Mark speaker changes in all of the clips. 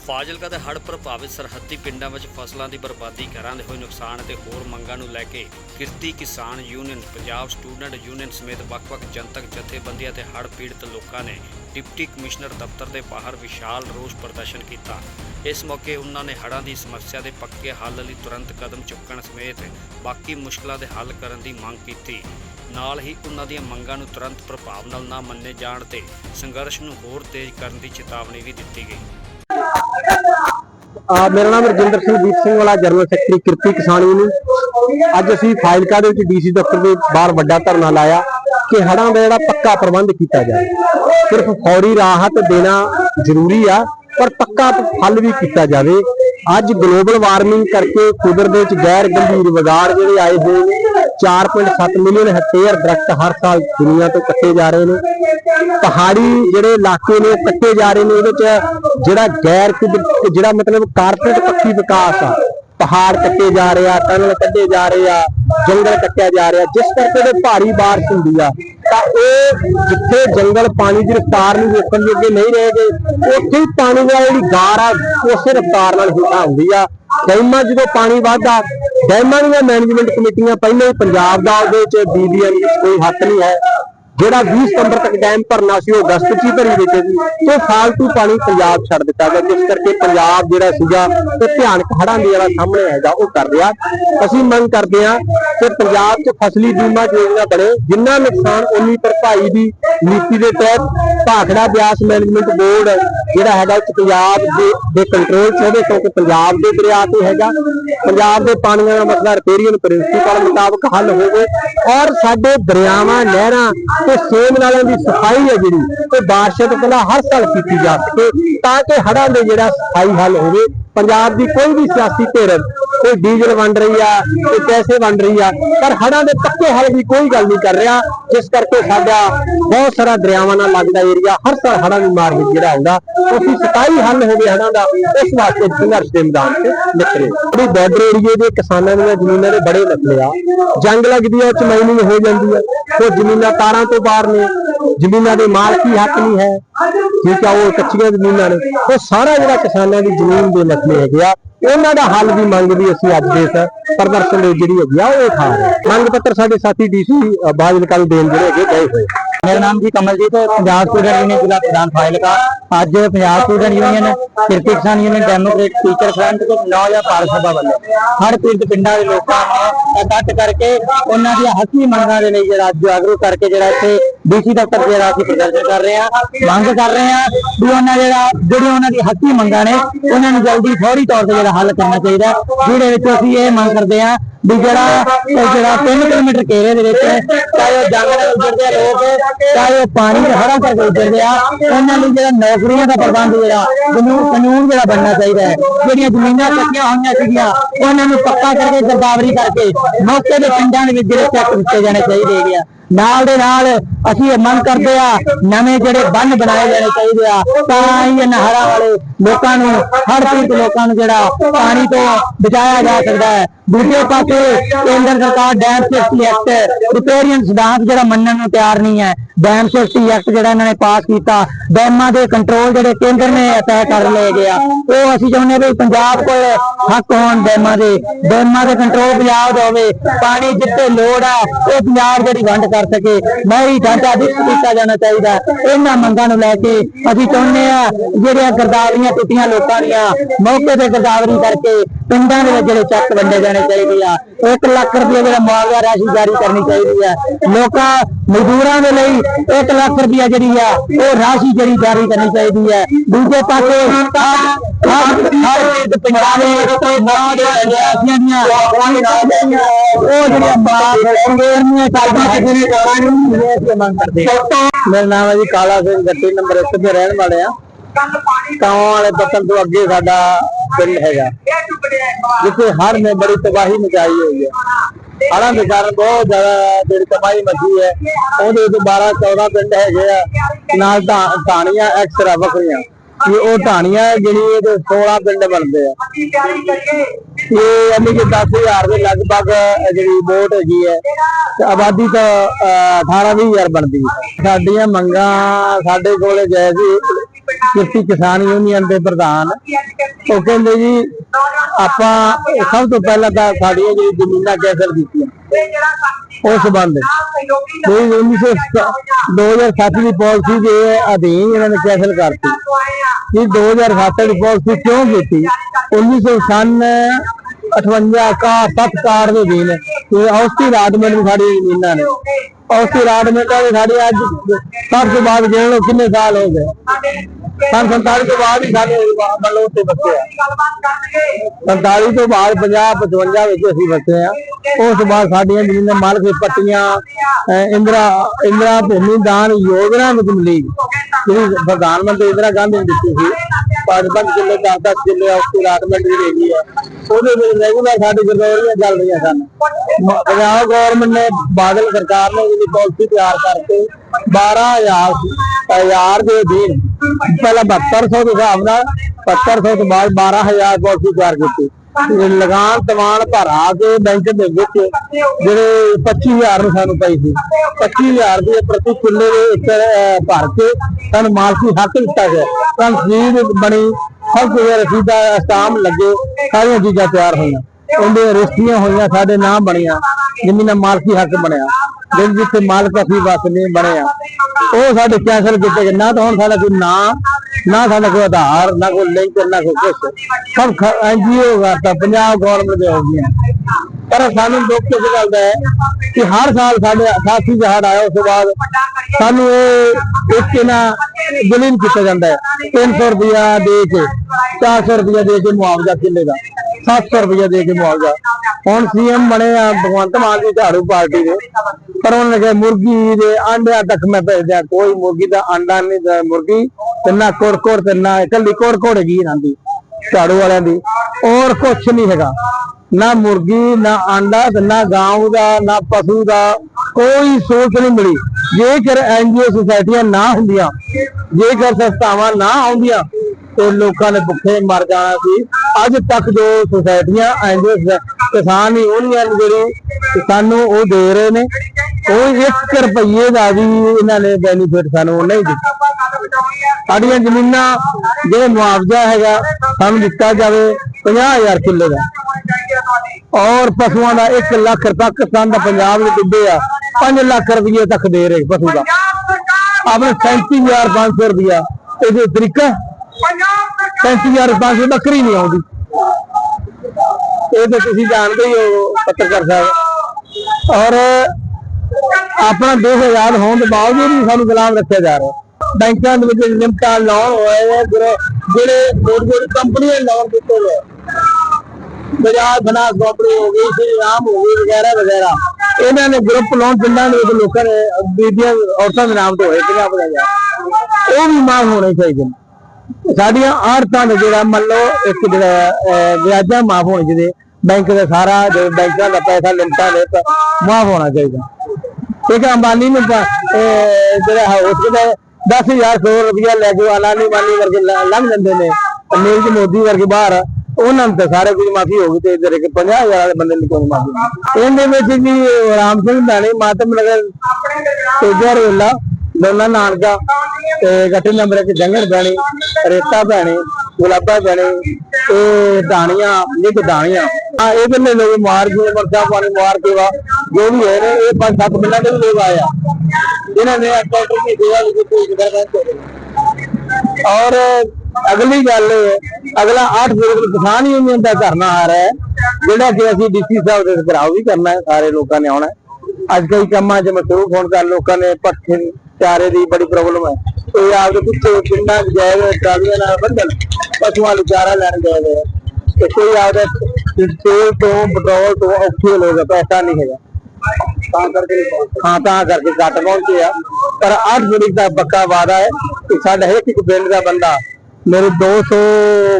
Speaker 1: ਫਾਜ਼ਿਲਕਾ ਦੇ ਹੜ੍ਹ ਪ੍ਰਭਾਵਿਤ ਸਰਹੱਦੀ ਪਿੰਡਾਂ ਵਿੱਚ ਫਸਲਾਂ ਦੀ ਬਰਬਾਦੀ ਘਰਾਂ ਦੇ ਹੋਏ ਨੁਕਸਾਨ ਅਤੇ ਹੋਰ ਮੰਗਾਂ ਨੂੰ ਲੈ ਕੇ Kirti Kisan union, Punjab student union ਸਮੇਤ ਵੱਖ-ਵੱਖ ਜਨਤਕ ਜਥੇਬੰਦੀਆਂ ਅਤੇ ਹੜ੍ਹ ਪੀੜਤ ਲੋਕਾਂ ਨੇ ਡਿਪਟੀ ਕਮਿਸ਼ਨਰ ਦਫ਼ਤਰ ਦੇ ਬਾਹਰ ਵਿਸ਼ਾਲ ਰੋਸ ਪ੍ਰਦਰਸ਼ਨ ਕੀਤਾ। ਇਸ ਮੌਕੇ ਉਹਨਾਂ ਨੇ ਹੜ੍ਹਾਂ ਦੀ ਸਮੱਸਿਆ ਦੇ ਪੱਕੇ ਹੱਲ ਲਈ ਤੁਰੰਤ ਕਦਮ ਚੁੱਕਣ ਸਮੇਤ ਬਾਕੀ ਮੁਸ਼ਕਲਾਂ ਦੇ ਹੱਲ ਕਰਨ ਦੀ ਮੰਗ ਕੀਤੀ। ਨਾਲ ਹੀ ਉਹਨਾਂ ਦੀਆਂ ਮੰਗਾਂ ਨੂੰ ਤੁਰੰਤ ਪ੍ਰਭਾਵ ਨਾਲ ਨਾ ਮੰਨੇ ਜਾਣ ਤੇ ਸੰਘਰਸ਼ ਨੂੰ ਹੋਰ ਤੇਜ਼ ਕਰਨ ਦੀ ਚੇਤਾਵਨੀ ਵੀ ਦਿੱਤੀ ਗਈ।
Speaker 2: ਆ ਮੇਰਾ ਨਾਮ ਰਜਿੰਦਰ ਸਿੰਘ, ਦੀਪ ਸਿੰਘ ਵਾਲਾ, general secretary Kirti Kisan union ਅੱਜ ਅਸੀਂ ਫਾਜ਼ਿਲਕਾ ਦੇ ਵਿੱਚ ਡੀਸੀ ਦਫ਼ਤਰ ਦੇ ਬਾਹਰ ਵੱਡਾ ਧਰਨਾ ਲਾਇਆ ਕਿ ਹੜਾਂ ਦਾ ਜਿਹੜਾ ਪੱਕਾ ਪ੍ਰਬੰਧ ਕੀਤਾ ਜਾਏ ਸਿਰਫ ਫੌਰੀ ਰਾਹਤ ਦੇਣਾ ਜ਼ਰੂਰੀ ਆ। ਪਰ ਪੱਕਾ ਹੱਲ ਵੀ ਕੀਤਾ ਜਾਵੇ। ਅੱਜ ਗਲੋਬਲ ਵਾਰਮਿੰਗ ਕਰਕੇ ਕੁਦਰਤ ਦੇ ਵਿੱਚ ਗੈਰ ਗੰਭੀਰ ਵਿਗਾੜ ਜਿਹੜੇ ਆਏ ਹੋਏ ਨੇ 4.7 ਮਿਲੀਅਨ ਹੈਕਟੇਅਰ ਦਰਖਤ ਹਰ ਸਾਲ ਦੁਨੀਆ ਤੋਂ ਕੱਟੇ ਜਾ ਰਹੇ ਨੇ। ਪਹਾੜੀ ਜਿਹੜੇ ਇਲਾਕੇ ਨੇ, ਉਹ ਕੱਟੇ ਜਾ ਰਹੇ ਨੇ, ਉਹਦੇ ਚ ਜਿਹੜਾ ਗੈਰ ਕੁਦਰਤ, ਜਿਹੜਾ ਮਤਲਬ ਕਾਰਪੋਰੇਟ ਪੱਖੀ ਵਿਕਾਸ ਆ, ਪਹਾੜ ਕੱਟੇ ਜਾ ਰਹੇ ਆ, ਟਨਲ ਕੱਢੇ ਜਾ ਰਹੇ ਆ, ਜੰਗਲ ਕੱਟਿਆ ਜਾ ਰਿਹਾ। ਜਿਸ ਕਰਕੇ ਉਹਦੇ ਭਾਰੀ ਬਾਰਿਸ਼ ਹੁੰਦੀ ਆ ਤਾਂ ਉਹ ਜਿੱਥੇ ਜੰਗਲ ਪਾਣੀ ਦੀ ਰਫ਼ਤਾਰ ਨੂੰ ਰੋਕਣ ਜੋਗੇ ਨਹੀਂ ਰਹੇਗੇ, ਉੱਥੇ ਹੀ ਪਾਣੀ ਦਾ ਜਿਹੜੀ ਗਾਰ ਆ, ਉਸੇ ਰਫ਼ਤਾਰ ਨਾਲ ਹੇਠਾਂ ਹੁੰਦੀ ਆ। ਡੈਮਾਂ ਜਦੋਂ ਪਾਣੀ ਵੱਧਦਾ, ਡੈਮਾਂ ਦੀਆਂ ਮੈਨੇਜਮੈਂਟ ਕਮੇਟੀਆਂ ਪਹਿਲਾਂ ਹੀ ਪੰਜਾਬ ਦਾ, ਉਹਦੇ ਵਿੱਚ ਬੀਬੀਐਮ ਵਿੱਚ ਕੋਈ ਹੱਕ ਨਹੀਂ ਹੈ। ਜਿਹੜਾ 20 ਸਤੰਬਰ ਤੱਕ ਡੈਮ ਭਰਨਾ ਸੀ, ਉਹ ਅਗਸਤ 'ਚ ਹੀ ਭਰੀ ਦਿੱਤੇ ਸੀ। ਤੇ ਫਾਲਤੂ ਪਾਣੀ ਪੰਜਾਬ ਛੱਡ ਦਿੱਤਾ ਗਿਆ, ਜਿਸ ਕਰਕੇ ਪੰਜਾਬ ਜਿਹੜਾ ਸੀਗਾ, ਤੇ ਭਿਆਨਕ ਹੜ੍ਹਾਂ ਦੇ ਜਿਹੜਾ ਸਾਹਮਣੇ ਹੈਗਾ ਉਹ ਕਰ ਰਿਹਾ। ਅਸੀਂ ਮੰਗ ਕਰਦੇ ਹਾਂ ਕਿ ਪੰਜਾਬ 'ਚ ਫਸਲੀ ਬੀਮਾ ਯੋਜਨਾ ਬਣੇ, ਜਿੰਨਾ ਨੁਕਸਾਨ ਉਨੀ ਭਰਪਾਈ ਦੀ ਨੀਤੀ ਦੇ ਤਹਿਤ ਭਾਖੜਾ ਬਿਆਸ ਮੈਨੇਜਮੈਂਟ ਬੋਰਡ ਜਿਹੜਾ ਹੈਗਾ, ਉਹ ਪੰਜਾਬ ਦੇ ਦੇ ਕੰਟਰੋਲ 'ਚ ਹੋਵੇ ਕਿਉਂਕਿ ਪੰਜਾਬ ਦੇ ਦਰਿਆ ਤੇ ਹੈਗਾ। ਪੰਜਾਬ ਦੇ ਪਾਣੀਆਂ ਦਾ ਮਸਲਾ ਰਿਪੇਰੀਅਨ ਪ੍ਰਿੰਸੀਪਲ ਮੁਤਾਬਕ ਹੱਲ ਹੋਵੇ ਔਰ ਸਾਡੇ ਦਰਿਆਵਾਂ, ਨਹਿਰਾਂ ਤੇ ਸੇਮ ਨਾਲਿਆਂ ਦੀ ਸਫ਼ਾਈ ਹੈ ਜਿਹੜੀ ਉਹ ਬਾਰਿਸ਼ ਤੋਂ ਪਹਿਲਾਂ ਹਰ ਸਾਲ ਕੀਤੀ ਜਾ ਸਕੇ ਤਾਂ ਕਿ ਹੜ੍ਹਾਂ ਦੇ ਜਿਹੜਾ ਸਫ਼ਾਈ ਹੱਲ ਹੋਵੇ। ਪੰਜਾਬ ਦੀ ਕੋਈ ਵੀ ਸਿਆਸੀ ਧਿਰ ਕੋਈ ਡੀਜ਼ਲ ਵੰਡ ਰਹੀ ਆ, ਕੋਈ ਪੈਸੇ ਵੰਡ ਰਹੀ ਆ, ਪਰ ਹੜ੍ਹਾਂ ਦੇ ਪੱਕੇ ਹੱਲ ਦੀ ਕੋਈ ਗੱਲ ਨਹੀਂ ਕਰ ਰਿਹਾ, ਜਿਸ ਕਰਕੇ ਸਾਡਾ ਬਹੁਤ ਸਾਰਾ ਦਰਿਆਵਾਂ ਨਾਲ ਲੱਗਦਾ ਏਰੀਆ ਹਰ ਸਾਲ ਹੜ੍ਹਾਂ ਦੀ ਮਾਰ ਵਿੱਚ ਜਿਹੜਾ ਹੁੰਦਾ। ਉਸੇ ਸਤਾਈ ਹੱਲ ਹੋਵੇ ਹੜ੍ਹਾਂ ਦਾ, ਇਸ ਵਾਸਤੇ ਸੰਘਰਸ਼ ਦੇ ਮੈਦਾਨ ਤੇ ਨਿਕਲੇ। ਜਿਹੜੀ ਬਾਰਡਰ ਏਰੀਏ ਦੇ ਕਿਸਾਨਾਂ ਦੀਆਂ ਜ਼ਮੀਨਾਂ ਦੇ ਬੜੇ ਮਸਲੇ ਆ। ਜੰਗ ਲੱਗਦੀ ਆ ਉਹ ਚ ਮਾਈਨਿੰਗ ਹੋ ਜਾਂਦੀ ਆ। ਉਹ ਜ਼ਮੀਨਾਂ ਤਾਰਾਂ ਤੋਂ ਬਾਹਰ ਨੇ ਜ਼ਮੀਨਾਂ ਦੇ ਮਾਲਕੀ ਹੱਕ ਨਹੀਂ ਹੈ। ਠੀਕ ਆ, ਉਹ ਕੱਚੀਆਂ ਜ਼ਮੀਨਾਂ ਨੇ। ਉਹ ਸਾਰਾ ਜਿਹੜਾ ਕਿਸਾਨਾਂ ਦੀ ਜ਼ਮੀਨ ਦੇ ਮਸਲੇ ਹੈਗੇ ਆ, ਉਹਨਾਂ ਦਾ ਹੱਲ ਦੀ ਮੰਗ ਵੀ ਅਸੀਂ ਅੱਜ ਦੇ ਪ੍ਰਦਰਸ਼ਨ ਦੇ ਜਿਹੜੀ ਹੈਗੀ ਆ, ਉਹ ਉਠਾ ਰਹੇ ਮੰਗ ਪੱਤਰ ਸਾਡੇ ਸਾਥੀ ਡੀਸੀ ਬਾਦਲ ਨੂੰ ਦੇਣ ਜਿਹੜੇ ਹੈਗੇ, ਗਏ ਹੋਏ।
Speaker 3: ਮੇਰਾ ਨਾਮ ਜੀ ਕਮਲਜੀਤ ਪੰਜਾਬ ਸਟੂਡੈਂਟ ਯੂਨੀਅਨ ਜ਼ਿਲ੍ਹਾ ਪ੍ਰਧਾਨ ਫਾਜ਼ਿਲਕਾ। ਅੱਜ Punjab student union Kirti Kisan union Democrat teacher front ਤੇ ਨੌ ਜਾਂ ਭਾਰਤ ਸਭਾ ਵੱਲੋਂ ਹਰ ਪਿੰਡ ਪਿੰਡਾਂ ਦੇ ਲੋਕਾਂ ਨੂੰ ਇਕੱਠ ਕਰਕੇ ਉਹਨਾਂ ਦੀਆਂ ਹੱਕੀ ਮੰਗਾਂ ਦੇ ਲਈ ਜਿਹੜਾ ਜਾਗਰੂਕ ਕਰਕੇ ਜਿਹੜਾ ਇੱਥੇ ਡੀਸੀ ਦਫ਼ਤਰ ਦੇ ਰਾਤੀ ਪ੍ਰਦਰਸ਼ਨ ਕਰ ਰਹੇ ਆ ਮੰਗ ਕਰ ਰਹੇ ਆ ਵੀ ਉਹਨਾਂ ਜਿਹੜਾ ਜਿਹੜੀਆਂ ਉਹਨਾਂ ਦੀ ਹੱਕੀ ਮੰਗਾਂ ਨੇ, ਉਹਨਾਂ ਨੂੰ ਜਲਦੀ ਫੌਰੀ ਤੌਰ ਤੇ ਜਿਹੜਾ ਹੱਲ ਕਰਨਾ ਚਾਹੀਦਾ ਜਿਹਦੇ ਵਿੱਚ ਅਸੀਂ ਇਹ ਮੰਗ ਕਰਦੇ ਆ ਵੀ ਜਿਹੜਾ ਜਿਹੜਾ 3 ਕਿਲੋਮੀਟਰ ਘੇਰੇ ਦੇ ਵਿੱਚ ਚਾਹੇ ਉਹ ਜੰਗ ਨਾਲ ਲੋਕ ਚਾਹੇ ਉਹ ਪਾਣੀ ਦੇ ਹੜ੍ਹਾਂ ਕਰਕੇ ਉਜੜਦੇ ਗਿਆ, ਉਹਨਾਂ ਲਈ ਜਿਹੜਾ ਨੌਕਰੀਆਂ ਦਾ ਪ੍ਰਬੰਧ ਜਿਹੜਾ ਕਾਨੂੰਨ ਕਾਨੂੰਨ ਜਿਹੜਾ ਬਣਨਾ ਚਾਹੀਦਾ ਹੈ। ਜਿਹੜੀਆਂ ਜ਼ਮੀਨਾਂ ਕੱਟੀਆਂ ਹੋਈਆਂ ਸੀਗੀਆਂ, ਉਹਨਾਂ ਨੂੰ ਪੱਕਾ ਕਰਕੇ ਗਰਦਾਵਰੀ ਕਰਕੇ ਮੌਕੇ ਦੇ ਪਿੰਡਾਂ ਦੇ ਵਿੱਚ ਜਿਹੜੇ ਚੈੱਕ ਦਿੱਤੇ ਜਾਣੇ ਚਾਹੀਦੇ ਹੈਗੇ ਆ। ਨਾਲ ਦੇ ਨਾਲ ਅਸੀਂ ਇਹ ਮੰਗ ਕਰਦੇ ਆ, ਨਵੇਂ ਜਿਹੜੇ ਬੰਨ ਬਣਾਏ ਜਾਣੇ ਚਾਹੀਦੇ ਆ, ਤਾਂ ਹੀ ਇਹਨਾਂ ਹੜ੍ਹਾਂ ਵਾਲੇ ਲੋਕਾਂ ਨੂੰ ਹਰ ਪੀੜਤ ਲੋਕਾਂ ਨੂੰ ਜਿਹੜਾ ਪਾਣੀ ਤੋਂ ਬਚਾਇਆ ਜਾ ਸਕਦਾ ਹੈ। ਦੂਜੇ ਪਾਸੇ ਕੇਂਦਰ ਸਰਕਾਰ ਡੈਮ ਸੇਫਟੀ ਐਕਟ ਰਿਪੇਰੀਅਨ ਸਿਧਾਂਤ ਜਿਹੜਾ ਮੰਨਣ ਨੂੰ ਤਿਆਰ ਨਹੀਂ ਹੈ ਡੈਮ ਸੇਫਟੀ ਐਕਟ ਜਿਹੜਾ ਇਹਨਾਂ ਨੇ ਪਾਸ ਕੀਤਾ ਡੈਮਾਂ ਦੇ ਕੰਟਰੋਲ ਜਿਹੜੇ ਕੇਂਦਰ ਨੇ ਤੈਅ ਕਰ ਲਏ ਗਿਆ ਉਹ ਅਸੀਂ ਚਾਹੁੰਦੇ ਵੀ ਪੰਜਾਬ ਕੋਲ ਹੱਕ ਹੋਣ ਡੈਮਾਂ ਦੇ ਡੈਮਾਂ ਦੇ ਕੰਟਰੋਲ ਪੰਜਾਬ ਦਾ ਹੋਵੇ, ਪਾਣੀ ਜਿੱਥੇ ਲੋੜ ਆ, ਉਹ ਪੰਜਾਬ ਜਿਹੜੀ ਵੰਡ ਕਰ ਸਕੇ। ਮਹਿਰੀ ਢਾਂਚਾ ਵਿਕਸਿਤ ਕੀਤਾ ਜਾਣਾ ਚਾਹੀਦਾ, ਇਹਨਾਂ ਮੰਗਾਂ ਨੂੰ ਲੈ ਕੇ ਅਸੀਂ ਚਾਹੁੰਦੇ ਆ ਜਿਹੜੀਆਂ ਗਰਦਾਵਰੀਆਂ ਟੁੱਟੀਆਂ ਲੋਕਾਂ ਦੀਆਂ, ਮੌਕੇ ਤੇ ਗਰਦਾਵਰੀ ਕਰਕੇ ਪਿੰਡਾਂ ਦੇ ਵਿੱਚ ਜਿਹੜੇ ਚੱਕ ਵੰਡੇ ਜਾਣੇ ਚਾਹੀਦੇ ਆ। 1 ਲੱਖ ਰੁਪਏ ਜਿਹੜਾ ਮੁਆਵਜ਼ਾ ਰਾਸ਼ੀ ਜਾਰੀ ਕਰਨੀ ਚਾਹੀਦੀ ਹੈ ਲੋਕਾਂ, ਮਜ਼ਦੂਰਾਂ ਦੇ ਲਈ 1 ਲੱਖ ਰੁਪਏ ਜਿਹੜੀ ਆ, ਉਹ ਰਾਸ਼ੀ ਜਿਹੜੀ ਜਾਰੀ ਕਰਨੀ ਚਾਹੀਦੀ ਹੈ। ਦੂਜੇ ਪਾਸੇ, ਹਰ ਹਰ ਪੰਜਾਬ ਦੇ ਤੇ ਦੇ ਅਧਿਆਸੀਆਂ ਦੀਆਂ, ਉਹ ਜਿਹੜੀਆਂ ਬਾਤ ਅੰਗੇਰਨੀਆਂ ਸਾਡਾ ਜਿਹੜੇ ਕਾਨੂੰਨ ਨੂੰ ਮੰਗ ਕਰਦੇ ਮੇਰਾ ਨਾਮ ਹੈ ਜੀ ਕਾਲਾ ਸਿੰਘ ਗੱਟੀ ਨੰਬਰ 1 ਦੇ ਰਹਿਣ ਵਾਲੇ ਆ ਕਾਵਾਂ ਵਾਲੇ ਪੱਤਨ ਤੋਂ ਅੱਗੇ ਸਾਡਾ ਪਿੰਡ ਹੈਗਾ, ਜਿੱਥੇ ਹਰ ਨੇ ਬੜੀ ਤਬਾਹੀ ਮਚਾਈ ਹੋਈ ਹੈ। ਹੜ੍ਹਾਂ ਦੇ ਕਾਰਨ ਬਹੁਤ ਜ਼ਿਆਦਾ ਜਿਹੜੀ ਤਬਾਹੀ ਮਚੀ ਹੈ, ਉਹਦੇ ਵਿੱਚ 12 14 ਪਿੰਡ ਹੈਗੇ ਆ। ਨਾਲ ਢਾਣੀਆਂ ਐਕਸਟਰਾ ਵੱਖਰੀਆਂ। ਕਿ ਉਹ ਢਾਣੀਆਂ ਜਿਹੜੀ ਇਹਦੇ 16 ਪਿੰਡ ਬਣਦੇ ਆ। ਇਹ ਯਾਨੀ ਕਿ 10000 ਦੇ ਲਗਭਗ ਜਿਹੜੀ ਵੋਟ ਹੈਗੀ ਹੈ, ਤੇ ਆਬਾਦੀ ਤਾਂ 18 20000 ਬਣਦੀ। ਸਾਡੀਆਂ ਮੰਗਾਂ ਸਾਡੇ ਕੋਲੇ ਗਏ ਸੀ।
Speaker 4: ਕਿਰਤੀ ਕਿਸਾਨ ਯੂਨੀਅਨ ਦੇ ਪ੍ਰਧਾਨ ਉਹ ਕਹਿੰਦੇ ਜੀ, ਆਪਾਂ ਸਭ ਤੋਂ ਪਹਿਲਾਂ ਤਾਂ ਸਾਡੀਆਂ ਜਿਹੜੀ ਜ਼ਮੀਨਾਂ ਕੈਸਲ ਕੀਤੀਆਂ। ਉਸ ਸੰਬੰਧ ਕੋਈ 2007 ਦੀ ਪਾਲਿਸੀ ਦੇ ਅਧੀਨ ਇਹਨਾਂ ਨੇ ਕੈਸਲ ਕਰਤੀ। ਜੀ 2007 ਦੀ ਪਾਲਿਸੀ ਕਿਉਂ ਕੀਤੀ? 1998 58 ਕਾ 7 ਕਾਰ ਦੇ ਦਿਨ ਤੇ ਔਸਤੀ ਰਾਜਮੰਡ ਵੀ ਸਾਡੀ ਜ਼ਮੀਨਾਂ ਨੇ। ਔਸਤੀ ਰਾਜਮੰਡਾਂ ਦੇ ਸਾਡੇ ਅੱਜ ਸਭ ਤੋਂ ਬਾਅਦ ਗਿਣ ਲਓ ਕਿੰਨੇ ਸਾਲ ਹੋ ਗਏ। ਸੰਨ 47 ਤੋਂ ਬਾਅਦ ਹੀ ਸਾਡੇ ਮੰਨ ਲਓ ਉੱਥੇ 47 ਤੋਂ ਬਾਅਦ 50 55 ਵਿੱਚ ਅਸੀਂ ਬੱਚੇ ਆ। ਉਸ ਬਾਅਦ ਸਾਡੀਆਂ ਜ਼ਮੀਨਾਂ ਮਾਲਕ ਪੱਟੀਆਂ ਇੰਦਰਾ ਇੰਦਰਾ ਭੂਮੀ ਦਾਨ ਯੋਜਨਾ ਵਿੱਚ ਮਿਲੀ। ਜਿਹੜੀ ਪ੍ਰਧਾਨ ਮੰਤਰੀ ਇੰਦਰਾ ਗਾਂਧੀ ਨੇ ਦਿੱਤੀ ਸੀ। ਪੰਜ ਪੰਜ ਕਿੱਲੇ 10 10 ਕਿੱਲੇ ਔਸਤੀ ਰਾਜਮੰਡ ਦੀ ਹੈਗੀ ਆ। ਉਹਦੇ ਵਿੱਚ ਰੈਗੂਲਰ ਸਾਡੀ ਗਰਦੌਰੀਆਂ ਚੱਲ ਰਹੀਆਂ ਸਨ। ਪੰਜਾਬ ਗਵਰਨਮੈਂਟ ਨੇ ਬਾਦਲ ਸਰਕਾਰ ਨੇ ਜਿਹੜੀ ਪਾਲਿਸੀ ਤਿਆਰ ਕਰਕੇ 12000 ਹਜ਼ਾਰ ਦੇ ਅਧੀਨ ਪਹਿਲਾਂ 7200 ਦੇ ਹਿਸਾਬ ਨਾਲ 7200 ਤੋਂ ਬਾਅਦ 12000 ਪਾਲਿਸੀ ਤਿਆਰ ਕੀਤੀ। ਇਹ ਲਗਾਨ ਤਮਾਨ ਭਰਾ ਕੇ ਬੈਂਕ ਦੇ ਵਿੱਚ ਜਿਹੜੇ 25000 ਨੂੰ ਸਾਨੂੰ ਪਈ ਸੀ। 25000 ਦੇ ਪ੍ਰਤੀ ਕਿੱਲੇ ਦੇ ਉੱਤੇ ਭਰ ਕੇ ਸਾਨੂੰ ਮਾਲਕੀ ਹੱਕ ਦਿੱਤਾ ਗਿਆ। ਸਾਨੂੰ ਬਣੀ, ਸਭ ਕੁਝ ਰਸੀਦਾ ਸਟਾਮ ਲੱਗੇ, ਸਾਰੀਆਂ ਚੀਜ਼ਾਂ ਤਿਆਰ ਹੋਈਆਂ। ਉਹਦੇ ਰਜਿਸਟਰੀਆਂ ਹੋਈਆਂ, ਸਾਡੇ ਨਾਮ ਬਣੀਆਂ ਜ਼ਮੀਨਾਂ ਮਾਲਕੀ ਹੱਕ ਬਣਿਆ। ਜਿਸ ਜਿੱਥੇ ਮਾਲਕ ਅਸੀਂ ਵਸ ਨਹੀਂ ਬਣਿਆ। ਉਹ ਸਾਡੇ ਕੈਂਸਲ ਕੀਤੇ ਗਏ। ਨਾ ਤਾਂ ਹੁਣ ਸਾਡਾ ਕੋਈ ਨਾਂ, ਨਾ ਸਾਡਾ ਕੋਈ ਆਧਾਰ, ਨਾ ਕੋਈ ਲਿੰਕ ਨਾ ਕੋਈ ਕੁਛ। ਸਭ ਐਨਜੀਓ ਕਰਤਾ, ਪੰਜਾਬ ਗਵਰਨਮੈਂਟ ਦੇ ਹੋ ਗਈਆਂ। ਪਰ ਸਾਨੂੰ ਦੁੱਖ ਇਸ ਗੱਲ ਦਾ ਹੈ ਕਿ ਹਰ ਸਾਲ ਸਾਡੇ ਸਾਥੀ ਜਹਾੜ ਆਇਆ ਉਸ ਤੋਂ ਬਾਅਦ ਸਾਨੂੰ ਇਹ ਇੱਕ ਨਾ ਜ਼ਮੀਨ ਕੀਤਾ ਜਾਂਦਾ ਹੈ। 300 ਰੁਪਇਆ ਦੇ ਕੇ 400 ਰੁਪਇਆ ਦੇ ਕੇ ਮੁਆਵਜ਼ਾ ਕਿੱਲੇ ਦਾ 700 ਰੁਪਇਆ ਦੇ ਕੇ ਮੁਆਵਜ਼ਾ। ਹੁਣ ਸੀਐਮ ਬਣੇ ਆ, ਭਗਵੰਤ ਮਾਨ ਦੀ ਝਾੜੂ ਪਾਰਟੀ ਦੇ। ਪਰ ਉਹਨਾਂ ਨੇ ਮੁਰਗੀ ਦੇ ਆਂਡਿਆਂ ਤੱਕ ਮੈਂ ਭੇਜਦਾ, ਕੋਈ ਮੁਰਗੀ ਦਾ ਆਂਡਾ ਨਹੀਂ ਦਾ ਮੁਰਗੀ ਤੇ ਨਾ ਕੋੜ ਤੇ ਨਾ ਇਕੱਲੀ ਕੋੜ ਕੋੜ ਹੈਗੀ ਇਹਨਾਂ ਦੀ, ਝਾੜੂ ਵਾਲਿਆਂ ਦੀ। ਔਰ ਕੁਛ ਨਹੀਂ ਹੈਗਾ। ਨਾ ਮੁਰਗੀ, ਨਾ ਆਂਡਾ ਤੇ ਨਾ ਗਾਉਂ ਦਾ, ਨਾ ਪਸ਼ੂ ਦਾ ਕੋਈ ਸੋਚ ਨਹੀਂ ਮਿਲੀ। ਜੇਕਰ ਐਨਜੀਓ ਸੁਸਾਇਟੀਆਂ ਨਾ ਹੁੰਦੀਆਂ, ਜੇਕਰ ਸੰਸਥਾਵਾਂ ਨਾ ਆਉਂਦੀਆਂ ਤੇ ਲੋਕਾਂ ਨੇ ਭੁੱਖੇ ਮਰ ਜਾਣਾ ਸੀ। ਅੱਜ ਤੱਕ ਜੋ ਸੁਸਾਇਟੀਆਂ ਐਨਜੀਓ ਕਿਸਾਨ ਯੂਨੀਅਨ ਜਿਹੜੀ ਸਾਨੂੰ ਉਹ ਦੇ ਰਹੇ ਨੇ। ਉਹ 1 ਰੁਪਏ ਦਾ ਵੀ ਇਹਨਾਂ ਨੇ ਬੈਨੀਫਿਟ ਸਾਨੂੰ ਨਹੀਂ ਦਿੱਤਾ। ਸਾਡੀਆਂ ਜ਼ਮੀਨਾਂ, ਜਿਹੜੇ ਮੁਆਵਜ਼ਾ ਹੈਗਾ, ਸਾਨੂੰ ਦਿੱਤਾ ਜਾਵੇ 50000 ਕਿੱਲੇ ਦਾ। ਔਰ ਪਸ਼ੂਆਂ ਦਾ 1 ਲੱਖ ਪਾਕਿਸਤਾਨ ਦਾ ਪੰਜਾਬ ਦੇ ਡੁੱਬੇ ਆ। 5 ਲੱਖ ਰੁਪਏ ਤੱਕ ਦੇ ਰਹੇ ਪਸ਼ੂ ਦਾ। ਆਪਣੇ 37500 ਰੁਪਇਆ ਇਹਦੇ ਤਰੀਕਾ 37500 ਬੱਕਰੀ ਨਹੀਂ ਆਉਂਦੀ। ਇਹ ਤਾਂ ਤੁਸੀਂ ਜਾਣਦੇ ਹੀ ਹੋ, ਪੱਤਰਕਾਰ ਸਾਹਿਬ। ਔਰ ਆਪਣਾ ਦੇਸ਼ ਆਜ਼ਾਦ ਹੋਣ ਦੇ ਬਾਵਜੂਦ ਵੀ ਸਾਨੂੰ ਗੁਲਾਮ ਰੱਖਿਆ ਜਾ ਰਿਹਾ। ਬੈਂਕਾਂ ਦੇ ਵਿੱਚ ਲਿਮਟਾਂ ਲੋਨ ਹੋਏ ਆ ਜਿਹੜੇ ਜਿਹੜੇ ਛੋਟੀ ਕੰਪਨੀਆਂ ਲੋਨ ਦਿੱਤੇ ਹੋਏ ਬਜਾਜ ਫਾਈਨਾਂਸ ਕੰਪਨੀ ਹੋ ਗਈ, ਸ਼੍ਰੀ ਰਾਮ ਹੋ ਗਈ, ਵਗੈਰਾ ਵਗੈਰਾ। ਇਹਨਾਂ ਨੇ ਗਰੁੱਪ ਲੋਨ ਪਿੰਡਾਂ ਦੇ ਲੋਕਾਂ ਨੇ, ਬੀਬੀਆਂ ਔਰਤਾਂ ਦੇ ਨਾਮ ਤੋਂ ਹੋਏ ਪੰਜਾਬ ਦਾ ਉਹ ਵੀ ਮਾਫ ਹੋਣੇ ਚਾਹੀਦੇ ਨੇ। ਸਾਡੀਆਂ ਆੜਤਾਂ ਨੂੰ ਜਿਹੜਾ ਮੰਨ ਲਓ ਇੱਕ ਜਿਹੜਾ ਵਿਆਜਾਂ ਮਾਫ ਹੋਣੇ ਚਾਹੀਦੇ ਬੈਂਕ ਦਾ ਸਾਰਾ ਜੋ ਬੈਂਕਾਂ ਦਾ ਪੈਸਾ ਲਿਮਟਾਂ ਦੇ ਮਾਫ ਹੋਣਾ ਚਾਹੀਦਾ। ਇੱਕ ਅੰਬਾਨੀ ਨੂੰ ਪ- ਅਹ, ਜਿਹੜਾ 10000 ਕਰੋੜ ਰੁਪਇਆ ਲੈ ਕੇ ਅਲਾਨੀ ਮਾਨੀ ਵਰਗੇ ਲੰਘ ਜਾਂਦੇ ਨੇ ਅਮੀਰ ਮੋਦੀ ਵਰਗੇ ਬਾਹਰ ਉਹਨਾਂ ਨੂੰ ਤਾਂ ਸਾਰੇ ਕੁਝ ਮਾਫੀ ਹੋ ਗਈ ਤੇ ਇਧਰ ਇੱਕ 50000 ਵਾਲੇ ਬੰਦੇ ਨੂੰ ਕੋਈ ਮਾਫੀ ਇਹਦੇ ਵਿੱਚ ਜੀ ਰਾਮ ਸਿੰਘ ਧਾਣੀ ਮਾਤਮ ਨਗਰ ਤੇਜਾ ਰੋਲਾ ਦੋਨਾ ਨਾਨਕਾ ਤੇ ਗੱਟੀ ਨੰਬਰ ਇੱਕ ਜੰਗਲ ਭੈਣੀ ਰੇਤਾ ਭੈਣੀ ਗੁਲਾਬਾ ਭੈਣੀ ਤੇ ਦਾਣੀਆਂ ਨਿੱਕ ਦਾਣੀਆਂ। ਆ ਇਹ ਬੰਦੇ ਲੋਕ ਮਾਰ ਕੇ ਮਰਚਾ ਪਾਣੀ ਮਾਰ ਕੇ ਵਾ, ਜੋ ਵੀ ਹੈ ਨੇ, ਇਹ ਪੰਜ ਸੱਤ ਪਿੰਡਾਂ ਦੇ ਲੋਕ ਆਏ ਆ। ਨੇ ਡਾਕਟਰ ਦੀ ਸੇਵਾ ਵੀ ਕੀਤੀ ਇੱਕ ਦਰਬਾਰ ਔਰ ਅਗਲੀ ਗੱਲ, ਅਗਲਾ 8 ਫਰਵਰੀ ਨੂੰ ਕਿਸਾਨ ਯੂਨੀਅਨ ਦਾ ਧਰਨਾ ਆ ਰਿਹਾ ਹੈ, ਜਿਹੜਾ ਕਿ ਅਸੀਂ ਡੀਸੀ ਸਾਹਿਬ ਦੇ ਘਰਾਓ ਵੀ ਕਰਨਾ ਹੈ, ਸਾਰੇ ਲੋਕਾਂ ਨੇ ਆਉਣਾ ਅੱਜ ਕਈ ਕੰਮਾਂ 'ਚ ਮਸਰੂਫ ਹੋਣ ਕਰ ਲੋਕਾਂ ਨੇ ਪੱਠੇ ਚਾਰੇ ਦੀ ਬੜੀ ਪ੍ਰੋਬਲਮ ਹੈ। ਇਹ ਆਪਦੇ ਪਿੱਛੇ ਪਿੰਡਾਂ ਗਏ ਟਰਾਲੀਆਂ ਨਾਲ ਬੰਦਲ ਪਸ਼ੂਆਂ ਨੂੰ ਚਾਰਾ ਲੈਣ ਗਏ ਹੋਏ ਤੇ ਕੋਈ ਆਪਦਾ ਤੇਲ ਤੋਂ ਪੈਟਰੋਲ ਤੋਂ ਔਖੇ ਲੋਕ ਪੈਸਾ ਨਹੀਂ ਹੈਗਾ। ਤਾਂ ਕਰਕੇ ਹਾਂ, ਤਾਂ ਕਰਕੇ ਘੱਟ ਪਹੁੰਚੇ ਆ। ਪਰ 8 ਤਰੀਕ ਦਾ ਪੱਕਾ ਵਾਦਾ ਹੈ ਕਿ ਸਾਡਾ ਇੱਕ ਇੱਕ ਪਿੰਡ ਦਾ ਬੰਦਾ, ਮੇਰੇ 200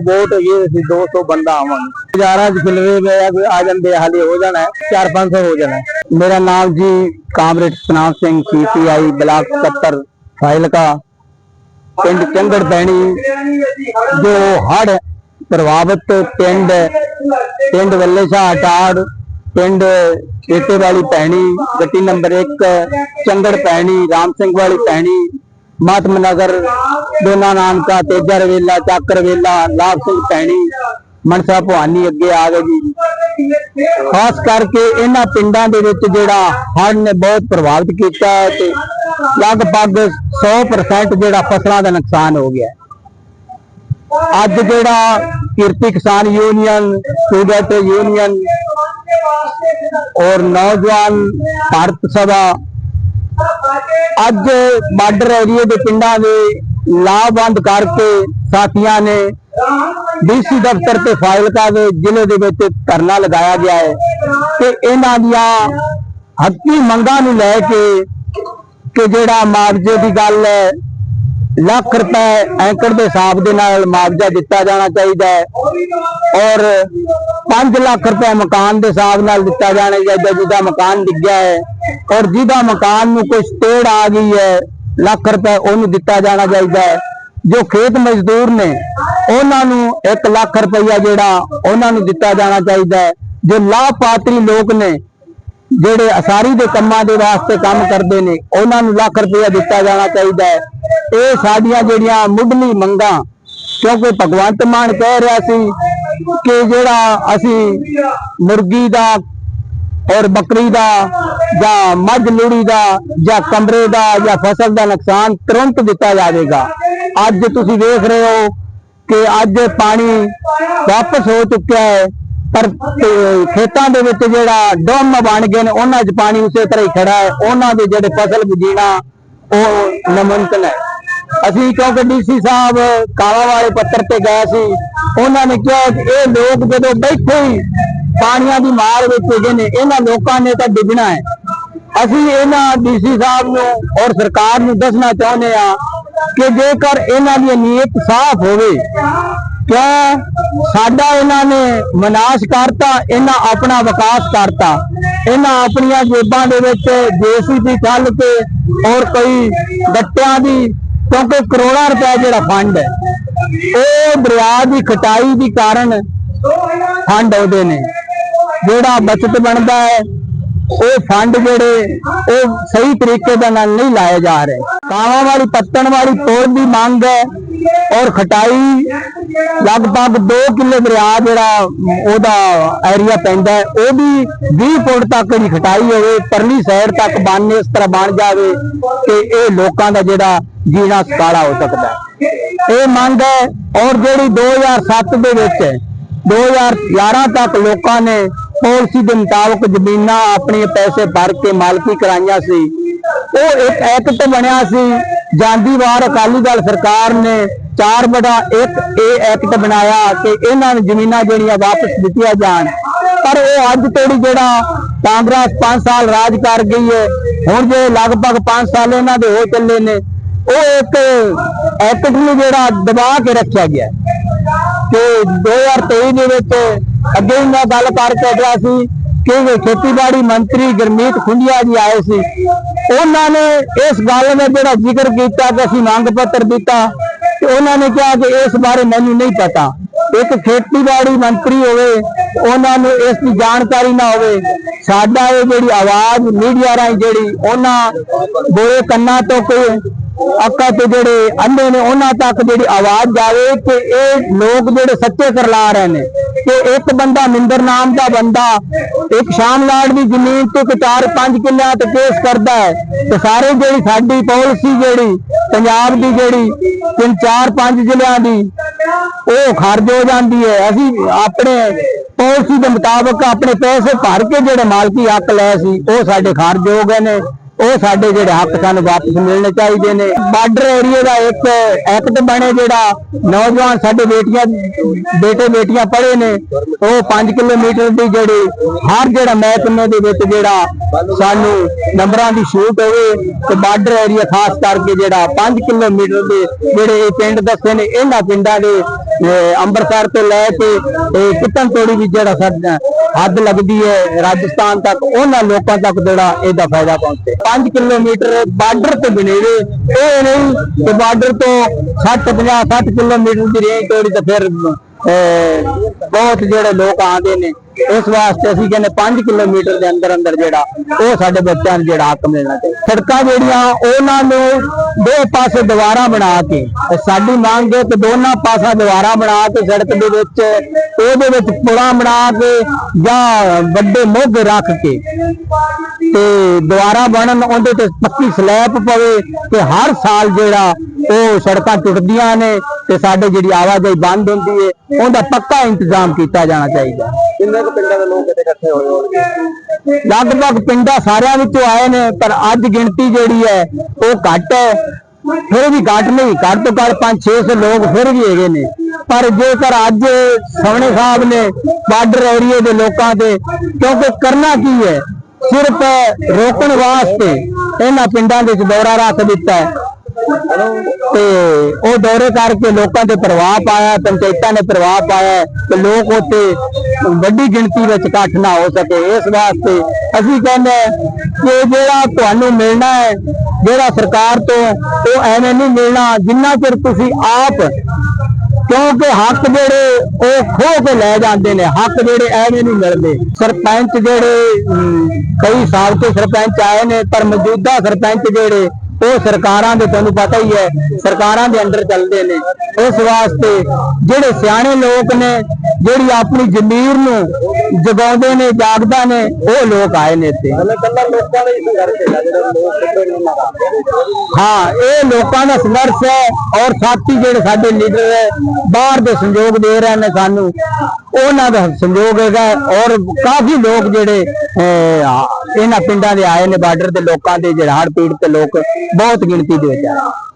Speaker 4: ਵੋਟ ਹੈਗੇ, ਅਸੀਂ 200 ਬੰਦਾ ਆਵਾਂਗੇ। ਹਜ਼ਾਰਾਂ ਚ ਖਿਲਰੇ ਆ ਜਾਂਦੇ ਹਾਲੇ ਹੋ ਜਾਣਾ 4-500 ਹੋ ਜਾਣਾ ਮੇਰਾ ਨਾਮ ਜੀ comrade Sanam Singh CPI block 70 ਫਾਇਲਕਾ ਪਿੰਡ ਚੰਗੜ ਪੈਣੀ ਜੋ ਹੜ ਪ੍ਰਭਾਵਿਤ ਪਿੰਡ ਪਿੰਡ ਵੱਲੇ ਸ਼ਾਹ ਟਾੜ ਪਿੰਡ ਏਟੇ ਵਾਲੀ ਪੈਣੀ ਗੱਟੀ ਨੰਬਰ 1 ਚੰਗੜ ਪੈਣੀ ਰਾਮ ਸਿੰਘ ਵਾਲੀ ਪੈਣੀ ਮਾਤਮ ਨਗਰ, ਦੋਨਾ ਨਾਨਕਾ, ਤੇਜਾ ਰਵੇਲਾ ਚੱਕ ਰਵੇਲਾ ਲਾਭ ਸਿੰਘ ਭੈਣੀ ਮਨਸਾ ਭਵਾਨੀ ਅੱਗੇ ਆ ਗਏ ਜੀ। ਖਾਸ ਕਰਕੇ ਇਹਨਾਂ ਪਿੰਡਾਂ ਦੇ ਵਿੱਚ ਜਿਹੜਾ ਹੜ੍ਹ ਨੇ ਬਹੁਤ ਪ੍ਰਭਾਵਿਤ ਕੀਤਾ ਤੇ ਲਗਭਗ 100% ਜਿਹੜਾ ਫਸਲਾਂ ਦਾ ਨੁਕਸਾਨ ਹੋ ਗਿਆ ਅੱਜ ਜਿਹੜਾ Kirti Kisan union student union ਔਰ ਨੌਜਵਾਨ ਭਾਰਤ ਸਭਾ, ਅੱਜ ਬਾਰਡਰ ਏਰੀਏ ਦੇ ਪਿੰਡਾਂ ਦੇ ਲਾਭਵੰਦ ਕਰਕੇ ਸਾਥੀਆਂ ਨੇ ਡੀਸੀ ਦਫ਼ਤਰ ਤੇ ਫਾਜ਼ਿਲਕਾ ਦੇ ਜ਼ਿਲ੍ਹੇ ਦੇ ਵਿੱਚ ਧਰਨਾ ਲਗਾਇਆ ਗਿਆ ਹੈ ਤੇ ਇਹਨਾਂ ਦੀਆਂ ਹੱਕੀ ਮੰਗਾਂ ਨੂੰ ਲੈ ਕੇ ਕਿ ਜਿਹੜਾ ਮੁਆਵਜ਼ੇ ਦੀ ਗੱਲ ਹੈ, ਲੱਖ ਰੁਪਏ ਐਂਕੜ ਦੇ ਹਿਸਾਬ ਦੇ ਨਾਲ ਮੁਆਵਜ਼ਾ ਦਿੱਤਾ ਜਾਣਾ ਚਾਹੀਦਾ ਹੈ ਔਰ 5 ਲੱਖ ਰੁਪਏ ਮਕਾਨ ਦੇ ਹਿਸਾਬ ਨਾਲ ਦਿੱਤਾ ਜਾਣਾ ਚਾਹੀਦਾ ਜਿਹਦਾ ਮਕਾਨ ਡਿੱਗਿਆ ਹੈ ਔਰ ਜਿਹਦਾ ਮਕਾਨ ਨੂੰ ਕੁਝ ਤੋੜ ਆ ਗਈ ਹੈ, ਲੱਖ ਰੁਪਏ ਉਹਨੂੰ ਦਿੱਤਾ ਜਾਣਾ ਚਾਹੀਦਾ ਹੈ। ਜੋ ਖੇਤ ਮਜ਼ਦੂਰ ਨੇ ਉਹਨਾਂ ਨੂੰ 1 ਲੱਖ ਰੁਪਈਆ ਜਿਹੜਾ ਉਹਨਾਂ ਨੂੰ ਦਿੱਤਾ ਜਾਣਾ ਚਾਹੀਦਾ ਹੈ। ਜੋ ਲਾਭਪਾਤਰੀ ਲੋਕ ਨੇ, ਜਿਹੜੇ ਅਸਾਰੀ ਦੇ ਕੰਮਾਂ ਦੇ ਵਾਸਤੇ ਕੰਮ ਕਰਦੇ ਨੇ, ਉਹਨਾਂ ਨੂੰ ਲੱਖ ਰੁਪਈਆ ਦਿੱਤਾ ਜਾਣਾ ਚਾਹੀਦਾ ਹੈ। ਇਹ ਸਾਡੀਆਂ ਜਿਹੜੀਆਂ ਮੁੱਢਲੀ ਮੰਗਾਂ, ਕਿਉਂਕਿ ਭਗਵੰਤ ਮਾਨ ਕਹਿ ਰਿਹਾ ਸੀ ਕਿ ਜਿਹੜਾ ਅਸੀਂ ਮੁਰਗੀ ਦਾ ਔਰ ਬੱਕਰੀ ਦਾ ਜਾਂ ਮੱਝ ਲੂੜੀ ਦਾ ਜਾਂ ਕਮਰੇ ਦਾ ਜਾਂ ਫਸਲ ਦਾ ਨੁਕਸਾਨ ਤੁਰੰਤ ਦਿੱਤਾ ਜਾਵੇਗਾ। ਅੱਜ ਤੁਸੀਂ ਵੇਖ ਰਹੇ ਹੋ ਕਿ ਅੱਜ ਪਾਣੀ ਵਾਪਸ ਹੋ ਚੁੱਕਿਆ ਹੈ, ਪਰ ਖੇਤਾਂ ਦੇ ਵਿੱਚ ਜਿਹੜਾ ਡੋਮ ਬਣ ਗਏ ਨੇ, ਉਹਨਾਂ 'ਚ ਪਾਣੀ ਉਸੇ ਤਰ੍ਹਾਂ ਹੀ ਖੜਾ ਹੈ। ਉਹਨਾਂ ਦੇ ਜਿਹੜੇ ਫਸਲ ਬੀਜਣਾ, ਉਹ ਨਮੁਮਕਿਨ ਹੈ। ਅਸੀਂ ਕਿਉਂਕਿ ਡੀਸੀ ਸਾਹਿਬ ਕਾਲਾ ਵਾਲੇ ਪੱਤਰ ਤੇ ਗਏ ਸੀ, ਉਹਨਾਂ ਨੇ ਕਿਹਾ ਕਿ ਇਹ ਲੋਕ ਜਦੋਂ ਬੈਠੇ ਹੀ ਪਾਣੀਆਂ ਦੀ ਮਾਰ ਵਿੱਚ ਗਏ ਨੇ, ਇਹਨਾਂ ਲੋਕਾਂ ਨੇ ਤਾਂ ਡਿੱਗਣਾ ਹੈ। ਅਸੀਂ ਇਹਨਾਂ ਡੀਸੀ ਸਾਹਿਬ ਨੂੰ ਔਰ ਸਰਕਾਰ ਨੂੰ ਦੱਸਣਾ ਚਾਹੁੰਦੇ ਆ ਕਿ ਜੇਕਰ ਇਹਨਾਂ ਦੀ ਨੀਅਤ ਸਾਫ਼ ਹੋਵੇ ਕਿਉਂ ਸਾਡਾ ਇਹਨਾਂ ਨੇ ਮਨਾਸ਼ ਕਰਤਾ, ਇਹਨਾਂ ਆਪਣਾ ਵਿਕਾਸ ਕਰਤਾ? ਇਹਨਾਂ ਆਪਣੀਆਂ ਜੇਬਾਂ ਦੇ ਵਿੱਚ ਜੇਸੀਬੀ ਚੱਲ ਕੇ ਔਰ ਕਈ ਗੱਟਿਆਂ ਦੀ, ਕਿਉਂਕਿ ਕਰੋੜਾਂ ਰੁਪਏ ਜਿਹੜਾ ਫੰਡ ਹੈ, ਉਹ ਦਰਿਆ ਦੀ ਖਟਾਈ ਦੀ ਕਾਰਨ ਫੰਡ ਆਉਂਦੇ ਨੇ, ਜਿਹੜਾ ਬਚਤ ਬਣਦਾ ਹੈ ਉਹ ਫੰਡ ਜਿਹੜੇ ਉਹ ਸਹੀ ਤਰੀਕੇ ਦੇ ਨਾਲ ਨਹੀਂ ਲਾਏ ਜਾ ਰਹੇ। ਕਾਵਾਂ ਵਾਲੀ, ਪੱਤਣ ਵਾਲੀ ਪੁਲ ਦੀ ਮੰਗ ਹੈ ਔਰ ਖਟਾਈ ਲਗਭਗ 2 ਕਿੱਲੇ ਦਰਿਆ ਜਿਹੜਾ ਉਹਦਾ ਏਰੀਆ ਪੈਂਦਾ ਹੈ, ਉਹ ਵੀ 20 ਫੁੱਟ ਤੱਕ ਦੀ ਖਟਾਈ ਹੋਵੇ, ਪਰਲੀ ਸਾਈਡ ਤੱਕ ਬੰਨ ਇਸ ਤਰ੍ਹਾਂ ਬਣ ਜਾਵੇ ਕਿ ਇਹ ਲੋਕਾਂ ਦਾ ਜਿਹੜਾ ਜੀਣਾ ਸਕਾਲਾ ਹੋ ਸਕਦਾ ਇਹ ਮੰਗ ਹੈ ਔਰ ਜਿਹੜੀ 2007 ਦੇ ਵਿੱਚ ਹੈ 2011 ਤੱਕ ਲੋਕਾਂ ਨੇ ਪਾਲਿਸੀ ਦੇ ਮੁਤਾਬਕ ਜ਼ਮੀਨਾਂ ਆਪਣੇ ਪੈਸੇ ਭਰ ਕੇ ਮਾਲਕੀ ਕਰਾਈਆਂ ਸੀ। ਉਹ ਇੱਕ ਐਕਟ ਬਣਿਆ ਸੀ। ਜਾਂਦੀ ਵਾਰ ਅਕਾਲੀ ਦਲ ਸਰਕਾਰ ਨੇ 4 ਬੜਾ ਇੱਕ ਇਹ ਐਕਟ ਬਣਾਇਆ ਕਿ ਇਹਨਾਂ ਨੂੰ ਜ਼ਮੀਨਾਂ ਜਿਹੜੀਆਂ ਵਾਪਸ ਦਿੱਤੀਆਂ ਜਾਣ। ਪਰ ਉਹ ਅੱਜ ਤੋੜੀ ਜਿਹੜਾ ਕਾਂਗਰਸ 5 ਸਾਲ ਰਾਜ ਕਰ ਗਈ ਹੈ ਹੁਣ ਜੇ ਲਗਭਗ 5 ਸਾਲ ਇਹਨਾਂ ਦੇ ਹੋ ਚੱਲੇ ਨੇ, ਉਹ ਇੱਕ ਐਕਟ ਨੂੰ ਜਿਹੜਾ ਦਬਾ ਕੇ ਰੱਖਿਆ ਗਿਆ। ਹੈ। ਕਿ 2023 ਦੇ ਵਿੱਚ ਅੱਗੇ ਵੀ ਮੈਂ ਗੱਲ ਕਰਕੇ ਗਿਆ ਸੀ ਕਿ ਖੇਤੀਬਾੜੀ ਮੰਤਰੀ ਗੁਰਮੀਤ ਖੁੰਡੀਆ ਜੀ ਆਏ ਸੀ, ਉਹਨਾਂ ਨੇ ਇਸ ਗੱਲ ਦਾ ਜਿਹੜਾ ਜ਼ਿਕਰ ਕੀਤਾ ਕਿ ਅਸੀਂ ਮੰਗ ਪੱਤਰ ਦਿੱਤਾ ਤੇ ਉਹਨਾਂ ਨੇ ਕਿਹਾ ਕਿ ਇਸ ਬਾਰੇ ਮੈਨੂੰ ਨਹੀਂ ਪਤਾ। ਇੱਕ ਖੇਤੀਬਾੜੀ ਮੰਤਰੀ ਹੋਵੇ, ਉਹਨਾਂ ਨੂੰ ਇਸ ਦੀ ਜਾਣਕਾਰੀ ਨਾ ਹੋਵੇ, ਸਾਡਾ ਇਹ ਜਿਹੜੀ ਆਵਾਜ਼ ਮੀਡੀਆ ਰਾਹੀਂ ਜਿਹੜੀ ਉਹਨਾਂ ਬੋਏ ਕੰਨਾਂ ਤੋਂ ਕੋਈ ਅੱਖਾਂ ਤੇ ਜਿਹੜੇ ਅੰਨੇ ਨੇ, ਉਹਨਾਂ ਤੱਕ ਜਿਹੜੀ ਆਵਾਜ਼ ਜਾਵੇ ਕਿ ਇਹ ਲੋਕ ਜਿਹੜੇ ਸੱਚੇ ਕਰਲਾ ਰਹੇ ਨੇ, ਕਿ ਇੱਕ ਬੰਦਾ ਮਿੰਦਰ ਨਾਮ ਦਾ ਬੰਦਾ, ਇੱਕ ਸ਼ਾਮ ਲਾੜ ਦੀ ਜ਼ਮੀਨ ਤੇ ਕੋਈ 4-5 ਕਿੱਲਿਆਂ ਤੇ ਕੇਸ ਕਰਦਾ ਹੈ, ਤੇ ਸਾਰੇ ਜਿਹੜੀ ਸਾਡੀ ਪਾਲਿਸੀ ਜਿਹੜੀ, ਪੰਜਾਬ ਦੀ ਜਿਹੜੀ, ਤਿੰਨ ਚਾਰ ਪੰਜ ਜ਼ਿਲ੍ਹਿਆਂ ਦੀ, ਉਹ ਖਾਰਜ ਹੋ ਜਾਂਦੀ ਹੈ। ਅਸੀਂ ਆਪਣੇ ਪਾਲਿਸੀ ਦੇ ਮੁਤਾਬਕ ਆਪਣੇ ਪੈਸੇ ਭਰ ਕੇ ਜਿਹੜੇ ਮਾਲਕੀ ਹੱਕ ਲਏ ਸੀ, ਉਹ ਸਾਡੇ ਖਾਰਜ ਹੋ ਗਏ ਨੇ। ਉਹ ਸਾਡੇ ਜਿਹੜੇ ਹੱਕ ਸਾਨੂੰ ਵਾਪਸ ਮਿਲਣੇ ਚਾਹੀਦੇ ਨੇ। ਬਾਰਡਰ ਏਰੀਆ ਦਾ ਇੱਕ ਐਕਟ ਬਣੇ ਜਿਹੜਾ ਨੌਜਵਾਨ ਸਾਡੇ ਬੇਟੀਆਂ, ਬੇਟੇ ਬੇਟੀਆਂ ਪੜ੍ਹੇ ਨੇ, ਉਹ 5 ਕਿਲੋਮੀਟਰ ਦੀ ਜਿਹੜੀ ਹਰ ਜਿਹੜਾ ਮਹਿਕਮੇ ਦੇ ਵਿੱਚ ਜਿਹੜਾ ਸਾਨੂੰ ਨੰਬਰਾਂ ਦੀ ਛੂਟ ਹੋਵੇ ਤੇ ਬਾਰਡਰ ਏਰੀਆ ਖਾਸ ਕਰਕੇ ਜਿਹੜਾ 5 ਕਿਲੋਮੀਟਰ ਦੇ ਜਿਹੜੇ ਇਹ ਪਿੰਡ ਦੱਸੇ ਨੇ, ਇਹਨਾਂ ਪਿੰਡਾਂ ਦੇ ਅੰਮ੍ਰਿਤਸਰ ਤੋਂ ਲੈ ਕੇ ਇਹ ਕਿਤਨ ਤੋੜੀ ਵੀ ਜਿਹੜਾ ਸਾਡਾ ਹੱਦ ਲੱਗਦੀ ਹੈ ਰਾਜਸਥਾਨ ਤੱਕ, ਉਹਨਾਂ ਲੋਕਾਂ ਤੱਕ ਜਿਹੜਾ ਇਹਦਾ ਫਾਇਦਾ ਪਹੁੰਚੇ। 5 ਕਿਲੋਮੀਟਰ ਬਾਰਡਰ ਤੇ ਬਣੇਵੇ ਇਹ ਨਹੀਂ ਕਿ ਬਾਰਡਰ ਤੋਂ 60 50 60 ਕਿਲੋਮੀਟਰ ਦੀ ਰੇਂਜ ਤੋੜੀ ਤਾਂ ਫਿਰ ਅਹ, ਬਹੁਤ ਜਿਹੜੇ ਲੋਕ ਆਉਂਦੇ ਨੇ। ਇਸ ਵਾਸਤੇ ਅਸੀਂ ਕਹਿੰਦੇ 5 ਕਿਲੋਮੀਟਰ ਦੇ ਅੰਦਰ ਅੰਦਰ ਜਿਹੜਾ ਉਹ ਸਾਡੇ ਬੱਚਿਆਂ ਨੂੰ ਜਿਹੜਾ ਹੱਕ ਮਿਲਣਾ ਚਾਹੀਦਾ। ਸੜਕਾਂ ਜਿਹੜੀਆਂ ਉਹਨਾਂ ਨੂੰ ਦੋ ਪਾਸੇ ਦੁਆਰਾ ਬਣਾ ਕੇ ਸਾਡੀ ਮੰਗ ਹੈ ਕਿ ਦੋਨਾਂ ਪਾਸਾ ਦੁਆਰਾ ਬਣਾ ਕੇ ਸੜਕ ਦੇ ਵਿੱਚ ਉਹਦੇ ਵਿੱਚ ਪੁਲਾਂ ਬਣਾ ਕੇ ਜਾਂ ਵੱਡੇ ਮੁੱਗ ਰੱਖ ਕੇ ਤੇ ਦੁਆਰਾ ਬਣਨ, ਉਹਦੇ ਤੇ ਪੱਕੀ ਸਲੈਬ ਪਵੇ ਤੇ ਹਰ ਸਾਲ ਜਿਹੜਾ ਉਹ ਸੜਕਾਂ ਟੁੱਟਦੀਆਂ ਨੇ ਤੇ ਸਾਡੇ ਜਿਹੜੀ ਆਵਾਜਾਈ ਬੰਦ ਹੁੰਦੀ ਹੈ ਉਹਦਾ ਪੱਕਾ ਇੰਤਜ਼ਾਮ ਕੀਤਾ ਜਾਣਾ ਚਾਹੀਦਾ।
Speaker 2: ਕਿੰਨੇ ਕੁ ਪਿੰਡਾਂ ਦੇ ਲੋਕ ਇੱਥੇ ਇਕੱਠੇ ਹੋਏ ਹੋਣਗੇ?
Speaker 4: ਲਗਭਗ ਪਿੰਡਾਂ ਸਾਰਿਆਂ ਵਿੱਚੋਂ ਆਏ ਨੇ ਪਰ ਅੱਜ ਗਿਣਤੀ ਜਿਹੜੀ ਹੈ ਉਹ ਘੱਟ ਹੈ। ਫਿਰ ਵੀ ਘੱਟ ਨਹੀਂ ਘੱਟ ਤੋਂ ਘੱਟ 5-600 ਲੋਕ ਫਿਰ ਵੀ ਹੈਗੇ ਨੇ। ਪਰ ਜੇਕਰ ਅੱਜ ਸਵਣੇ ਸਾਹਿਬ ਨੇ ਬਾਰਡਰ ਏਰੀਏ ਦੇ ਲੋਕਾਂ ਦੇ ਕਿਉਂਕਿ ਕਰਨਾ ਕੀ ਹੈ? ਸਿਰਫ ਰੋਕਣ ਵਾਸਤੇ ਇਹਨਾਂ ਪਿੰਡਾਂ ਦੇ ਵਿੱਚ ਦੌਰਾ ਰੱਖ ਦਿੱਤਾ ਹੈ। ਤੇ ਉਹ ਦੌਰੇ ਕਰਕੇ ਲੋਕਾਂ ਤੇ ਪ੍ਰਭਾਵ ਪਾਇਆ, ਪੰਚਾਇਤਾਂ ਨੇ ਪ੍ਰਭਾਵ ਪਾਇਆ, ਤੇ ਲੋਕ ਉੱਥੇ ਵੱਡੀ ਗਿਣਤੀ ਵਿੱਚ ਇਕੱਠ ਨਾ ਹੋ ਸਕੇ। ਇਸ ਵਾਸਤੇ ਅਸੀਂ ਕਹਿੰਦੇ ਕਿ ਜਿਹੜਾ ਤੁਹਾਨੂੰ ਮਿਲਣਾ ਹੈ, ਜਿਹੜਾ ਸਰਕਾਰ ਤੋਂ ਉਹ ਐਵੇਂ ਨਹੀਂ ਮਿਲਣਾ, ਜਿੰਨਾ ਚਿਰ ਤੁਸੀਂ ਆਪ ਕਿਉਂਕਿ ਹੱਕ ਜਿਹੜੇ ਉਹ ਖੋ ਕੇ ਲੈ ਜਾਂਦੇ ਨੇ, ਹੱਕ ਜਿਹੜੇ ਐਵੇਂ ਨਹੀਂ ਮਿਲਦੇ। ਸਰਪੰਚ ਜਿਹੜੇ ਕਈ ਸਾਲ ਤੋਂ ਸਰਪੰਚ ਆਏ ਨੇ, ਪਰ ਮੌਜੂਦਾ ਸਰਪੰਚ ਜਿਹੜੇ ਉਹ ਸਰਕਾਰਾਂ ਦੇ, ਤੁਹਾਨੂੰ ਪਤਾ ਹੀ ਹੈ, ਸਰਕਾਰਾਂ ਦੇ ਅੰਡਰ ਚੱਲਦੇ ਨੇ। ਇਸ ਵਾਸਤੇ ਜਿਹੜੇ ਸਿਆਣੇ ਲੋਕ ਨੇ, ਜਿਹੜੀ ਆਪਣੀ ਜ਼ਮੀਰ ਨੂੰ ਜਗਾਉਂਦੇ ਨੇ, ਜਾਗਦਾ ਨੇ, ਉਹ ਲੋਕ ਆਏ ਨੇ ਇੱਥੇ।
Speaker 2: ਹਾਂ,
Speaker 4: ਇਹ ਲੋਕਾਂ ਦਾ ਸੰਘਰਸ਼ ਹੈ ਔਰ ਸਾਥੀ ਜਿਹੜੇ ਸਾਡੇ ਲੀਡਰ ਹੈ, ਬਾਹਰ ਦੇ ਸੰਯੋਗ ਦੇ ਰਹੇ ਨੇ ਸਾਨੂੰ। ਉਹਨਾਂ ਦਾ ਸੰਯੋਗ ਹੈਗਾ ਔਰ ਕਾਫੀ ਲੋਕ ਜਿਹੜੇ ਇਹਨਾਂ ਪਿੰਡਾਂ ਦੇ ਆਏ ਨੇ ਬਾਰਡਰ ਦੇ ਲੋਕਾਂ ਦੇ ਜਿਹੜੇ ਹੜ੍ਹ ਪੀੜਤ ਲੋਕ ਬਹੁਤ ਗਿਣਤੀ ਦੇ ਵਿੱਚ ਆਏ